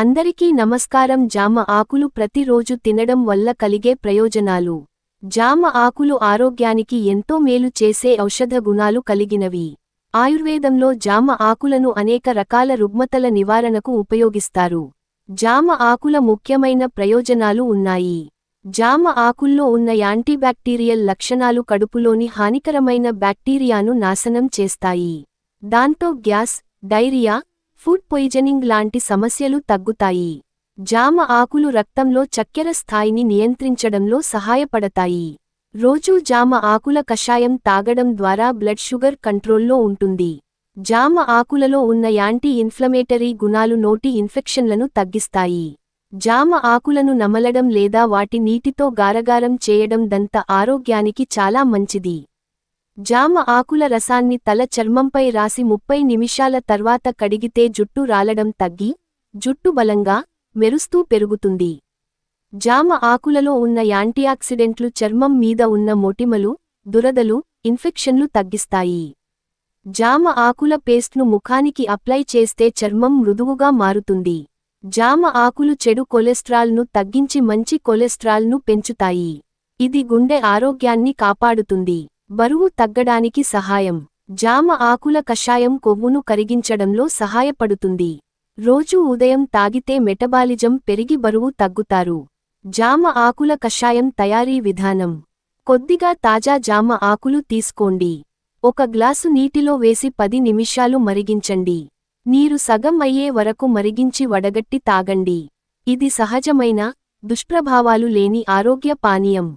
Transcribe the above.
అందరికీ నమస్కారం. జామ ఆకులు ప్రతిరోజు తినడం వల్ల కలిగే ప్రయోజనాలు. జామ ఆకులు ఆరోగ్యానికి ఎంతో మేలు చేసే ఔషధ గుణాలు కలిగినవి. ఆయుర్వేదంలో జామ ఆకులను అనేక రకాల రుగ్మతల నివారణకు ఉపయోగిస్తారు. జామ ఆకుల ముఖ్యమైన ప్రయోజనాలు ఉన్నాయి. జామ ఆకుల్లో ఉన్న యాంటీబ్యాక్టీరియల్ లక్షణాలు కడుపులోని హానికరమైన బ్యాక్టీరియాను నాశనం చేస్తాయి. దాంతో గ్యాస్ డైరియా ఫుడ్ పొయిజనింగ్ లాంటి సమస్యలు తగ్గుతాయి. జామ ఆకులు రక్తంలో చక్కెర స్థాయిని నియంత్రించడంలో సహాయపడతాయి. రోజూ జామ ఆకుల కషాయం తాగడం ద్వారా బ్లడ్ షుగర్ కంట్రోల్లో ఉంటుంది. జామ ఆకులలో ఉన్న యాంటీ ఇన్ఫ్లమేటరీ గుణాలు నోటి ఇన్ఫెక్షన్లను తగ్గిస్తాయి. జామ ఆకులను నమలడం లేదా వాటి నీటితో గారగారం చేయడం దంత ఆరోగ్యానికి చాలా మంచిది. జామ ఆకుల రసాన్ని తల చర్మంపై రాసి ముప్పై నిమిషాల తర్వాత కడిగితే జుట్టు రాలడం తగ్గి జుట్టు బలంగా మెరుస్తూ పెరుగుతుంది. జామ ఆకులలో ఉన్న యాంటీఆక్సిడెంట్లు చర్మం మీద ఉన్న మొటిమలు దురదలు ఇన్ఫెక్షన్లు తగ్గిస్తాయి. జామ ఆకుల పేస్ట్ను ముఖానికి అప్లై చేస్తే చర్మం మృదువుగా మారుతుంది. జామ ఆకులు చెడు కొలెస్ట్రాల్ను తగ్గించి మంచి కొలెస్ట్రాల్ను పెంచుతాయి. ఇది గుండె ఆరోగ్యాన్ని కాపాడుతుంది. బరువు తగ్గడానికి సహాయం. జామ ఆకుల కషాయం కొవ్వును కరిగించడంలో సహాయపడుతుంది. రోజూ ఉదయం తాగితే మెటబాలిజం పెరిగి బరువు తగ్గుతారు. జామ ఆకుల కషాయం తయారీ విధానం. కొద్దిగా తాజా జామ ఆకులు తీసుకోండి. ఒక గ్లాసు నీటిలో వేసి పది నిమిషాలు మరిగించండి. నీరు సగం అయ్యే వరకు మరిగించి వడగట్టి తాగండి. ఇది సహజమైన దుష్ప్రభావాలు లేని ఆరోగ్య పానీయం.